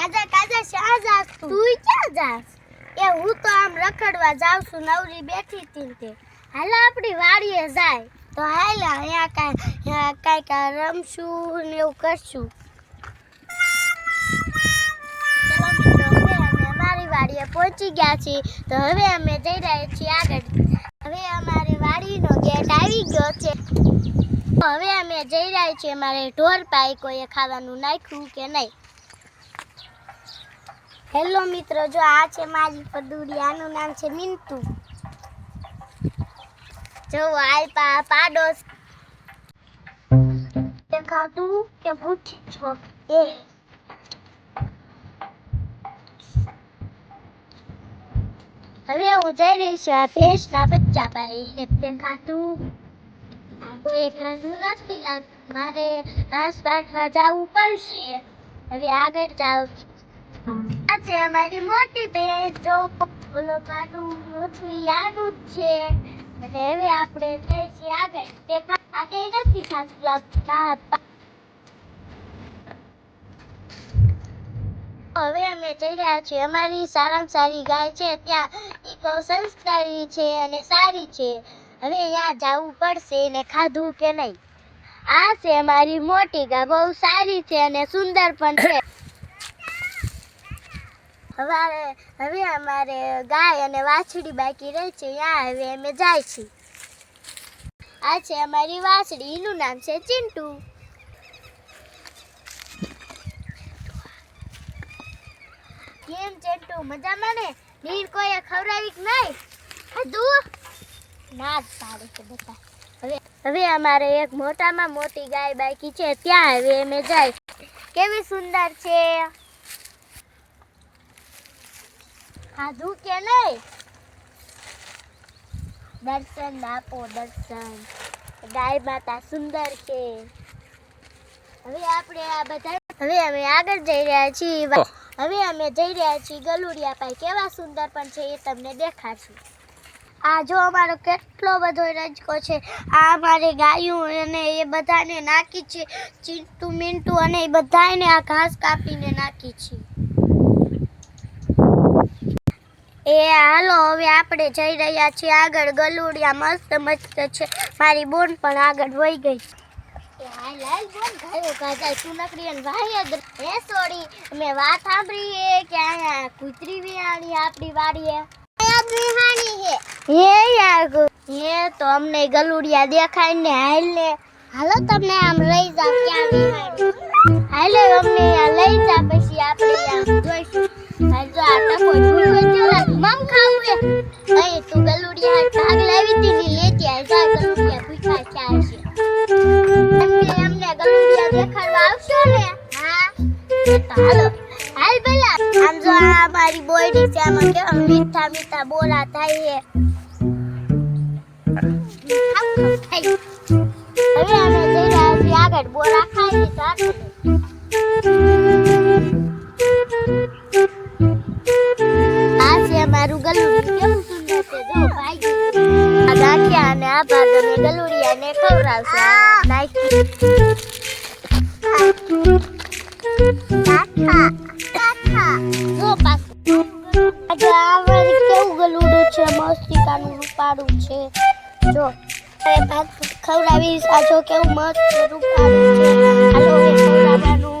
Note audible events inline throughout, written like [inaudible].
કાજા કાજા શા જાસ તું ક્યાં જાસ? એ હું તો આમ રખડવા જાઉં છું, નવરી બેઠી હતી તે. હાલો આપણી વાડીએ જાય. તો હાલ, અહીંયા કાંઈ કાંઈક રમશું ને એવું કરશું. અમારી વાડીએ પહોંચી ગયા છીએ. તો હવે અમે જઈ રહ્યા છીએ આગળ. હવે અમારી વાડીનો ગેટ આવી ગયો છે. હવે અમે જઈ રહ્યા છીએ, અમારે ઢોર પાઈ કોઈએ ખાવાનું નાખ્યું કે નહીં? હેલો મિત્રો, જો આ છે મારી પદુડી આનું નામ છે મિન્ટુ. જો આય પા, પાડોશ. તે ખાધું કે ભૂખ છો? એ. હવે હું જઈ રહી છું આ ભેંસના બચ્ચા પાઈ એ તે ખાધું કોઈ ખાધું નથી મારે ઘાસ કાઢવા જવું પડશે. હવે આગળ જાઉં આ અમારી મોટી બેન તો પાડું મોટું યાદું છે અને હવે આપણે જઈએ આગળ તે આગળ નથી ખાતું લાગતા હવે અમે જઈ રહ્યા છીએ. અમારી સારામાં સારી ગાય છે. ત્યાં એ બહુ સંસ્કારી છે અને સારી છે. હવે અહીંયા જવું પડશે એને ખાધું કે નહીં? આ છે અમારી મોટી ગાય બહુ સારી છે અને સુંદર પણ છે. હવે હવે અમારે ગાય અને વાછડી બાકી રહે છે ત્યાં હવે અમે જાય છીએ આ છે અમારી વાછડી, એનું નામ છે ચિંટુ. કેમ ચિંટુ મજામાં ને નીર કોઈએ ખવડાવી કે નહીં? ખાધું ના જ પાડે છે બધા હવે હવે અમારે એક મોટામાં મોટી ગાય બાકી છે, ત્યાં હવે અમે જાય કેવી સુંદર છે. ખાધું કે નહીં? દર્શન આપો દર્શન. ગાય માતા સુંદર છે. હવે આપણે આ બધા હવે અમે આગળ જઈ રહ્યા છીએ. હવે અમે જઈ રહ્યા છીએ ગલુડિયા પાસે કેવા સુંદર પણ છે એ તમને દેખાડશું આ જો અમારો કેટલો બધો રજકો છે. આ અમારે ગાયું અને એ બધાને નાખી છે. ચીંટુ મીંટુ અને એ બધાને આ ઘાસ કાપીને નાખી છે. એ હાલો હવે આપણે જઈ રહ્યા છીએ આગળ. ગલુડિયા મસ્ત મસ્ત છે. મારી બોન પણ આગળ વહી ગઈ. એ હાલ બોન ગયો અને ભાઈ હે સોડી મેં વાત સાંભળી કે અહીંયા કૂતરી વિહાણી આપણી વાડીએ. હે યાર હે તો અમને ગલુડિયા દેખાય ને હાલ ને. હાલો તમને આમ લઈ જાવ ક્યાં વિહાણી. હાલો અમને લઈ જા પછી આપણે જોઈશું. હાલ જો મમ ખાવું હે અહીં તું ગલુડિયા ભાગ લાવી હતી ને લેતી આય જા ગલુડિયા ભૂખા ચાર છે. અમને અમને ગલુડિયા દેખાડવા આવશો ને? હા? તો હાલો. ભલા. આમ જો આ મારી બોયડી છે, આમાં કે મીઠા મીઠા બોલા થાય છે. હવે અમે જઈ આગળ બોરા ખાઈ ગાંઠિયા અને ગલુડિયાને ખવડાવશું. નાખી. જો કેવું ગલુડું છે? મસ્તિકાનું રૂપાળું છે. જો ભાત ખવડાવીશ. આ જો કેવું મસ્ત રૂપાળું છે. હવે ખવડાવવાનું.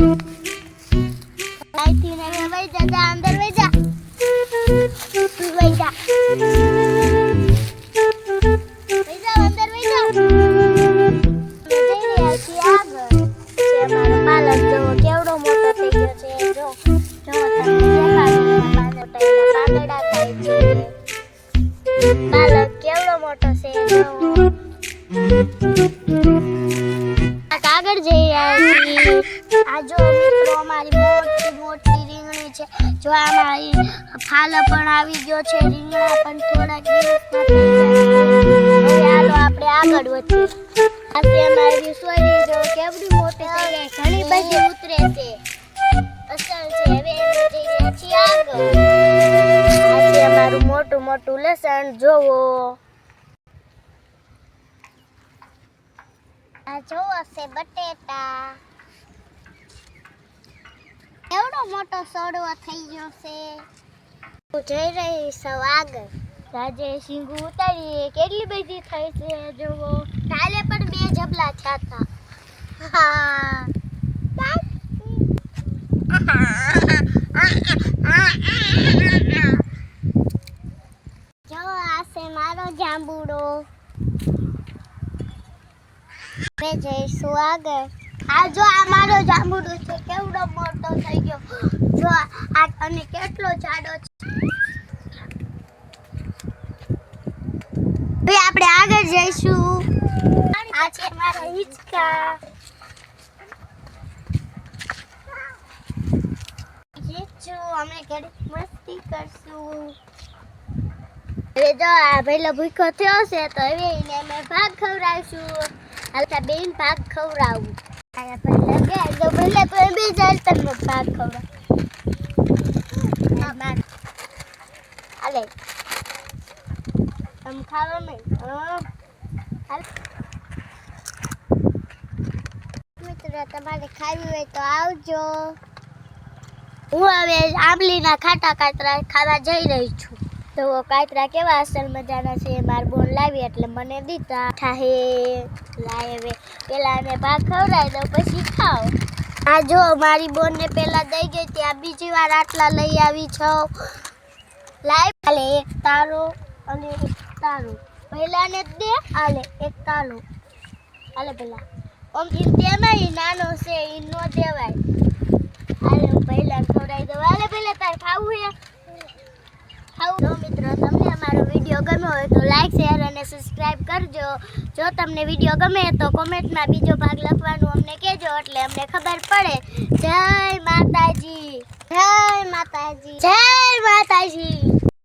કાગળ જઈ આવી, આ જો મિત્રો અમારી મોટી મોટી રીંગણી છે. જો આ મારી ફાલ પણ આવી ગયો છે રીંગણા, પણ થોડાક દિવસમાં ચાલો આપણે આગળ વધીએ. આજે અમારી સોરી જો કેવડી મોટી થઈ ગઈ ઘણી બધી ઉતરે છે. અસલ છે, હવે અમે જઈ રહ્યા છીએ આગળ. આજે અમારું મોટું મોટું લસણ જોવો. આ જોવો છે બટેટા. એવડો મોટો સોડવો થઈ ગયો છે. હું જઈ રહી છું આગળ. રાજે સિંગુ ઉતારીએ. કેટલી બધી થઈ છે જોવો. કાલે પણ બે જબલા થયા હતા. [laughs] જો આ છે મારો જાંબુડો. મોટો થઈ ગયો. કેટલો જાડો આપણે આગળ જઈશું. અમે ઘડી મસ્તી કરશું. જો આ પહેલો ભૂખો થયો છે, તો એને અમે ભાગ ખવડાવશું. હાલતા બેન ભાગ ખવડાવું પહેલા તો બે જાય તમને ભાગ ખવડાવ હાલે તમે ખાવા નહીં હં. હાલ. મિત્રો તમારે ખાવી હોય તો આવજો હું હવે આંબલીના ખાટા કાતરા ખાવા જઈ રહી છું તો કાતરા કેવા અસલ મજાના છે? માર બોન લાવી એટલે મને દીધા. ઠાહે લાવે પેલા ને ભાગ ખવડાવી દઉં પછી ખાઓ. આ જો, મારી બોનને પેલા દઈ ગઈ ત્યાં બીજી વાર આટલા લઈ આવી છો. લાઈ હાલે, એક તારો અને એક તારો. પહેલાને દે, હાલે, એક તારો. હાલે પેલા. ઓમ દે નહીં, નાનો છે, ઈ નો દેવાય. આલે હું પહેલા ખવડાવી દઉં હાલે, પહેલા તાર ખાવું છે? ખાવું તો મિત્રો, તમને અમારો વીડિયો ગમ્યો હોય તો લાઈક શેર અને સબસ્ક્રાઈબ કરજો. જો તમને વીડિયો ગમે તો કોમેન્ટમાં બીજો ભાગ લખવાનું અમને કહેજો, એટલે અમને ખબર પડે. જય માતાજી જય માતાજી જય માતાજી.